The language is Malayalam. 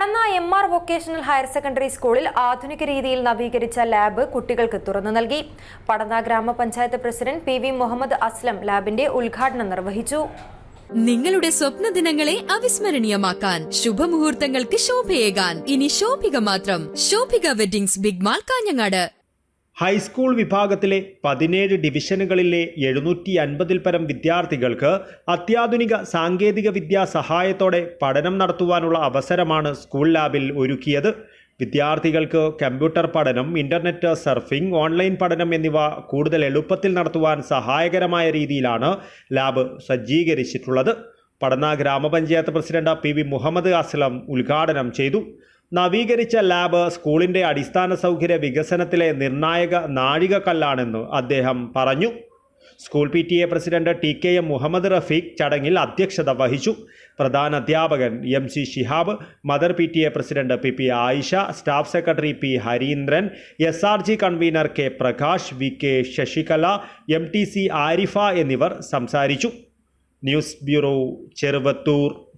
Padanna M R vocational higher secondary സ്കൂളിൽ ആധുനിക രീതിയിൽ നവീകരിച്ച ലാബ് കുട്ടികൾക്ക് തുറന്നു നൽകി. പടന്ന ഗ്രാമപഞ്ചായത്ത് president P V Muhammad Aslam ലാബിന്റെ ഉദ്ഘാടനം നിർവഹിച്ചു. നിങ്ങളുടെ സ്വപ്ന ദിനങ്ങളെ അവിസ്മരണീയമാക്കാൻ ശുഭമുഹൂർത്തങ്ങൾക്ക് ശോഭയേകാൻ. ഇനി ശോഭിക മാത്രം. Shobhika weddings big mall Kanhangad. High school വിഭാഗത്തിലെ പതിനേഴ് ഡിവിഷനുകളിലെ എഴുന്നൂറ്റി അൻപതിൽ പരം വിദ്യാർത്ഥികൾക്ക് അത്യാധുനിക സാങ്കേതിക വിദ്യാ സഹായത്തോടെ പഠനം നടത്തുവാനുള്ള അവസരമാണ് സ്കൂൾ ലാബിൽ ഒരുക്കിയത്. വിദ്യാർത്ഥികൾക്ക് കമ്പ്യൂട്ടർ പഠനം ഇന്റർനെറ്റ് സർഫിംഗ് ഓൺലൈൻ പഠനം എന്നിവ കൂടുതൽ എളുപ്പത്തിൽ നടത്തുവാൻ സഹായകരമായ രീതിയിലാണ് ലാബ് സജ്ജീകരിച്ചിട്ടുള്ളത്. പടന്ന ഗ്രാമപഞ്ചായത്ത് president P V Muhammad Aslam ഉദ്ഘാടനം ചെയ്തു. നവീകരിച്ച ലാബ് സ്കൂളിന്റെ അടിസ്ഥാന സൗകര്യ വികസനത്തിലെ നിർണായക നാഴികക്കല്ലാണെന്ന് അദ്ദേഹം പറഞ്ഞു. School P T A president T K M Muhammad Rafeeq ചടങ്ങിൽ അധ്യക്ഷത വഹിച്ചു. പ്രധാന അധ്യാപകൻ M C Shihab mother P T A president P P Ayisha staff secretary P Harindran S R G convener K Prakash V K Sasikala M T C Arifa എന്നിവർ സംസാരിച്ചു. News bureau Cheruvathur.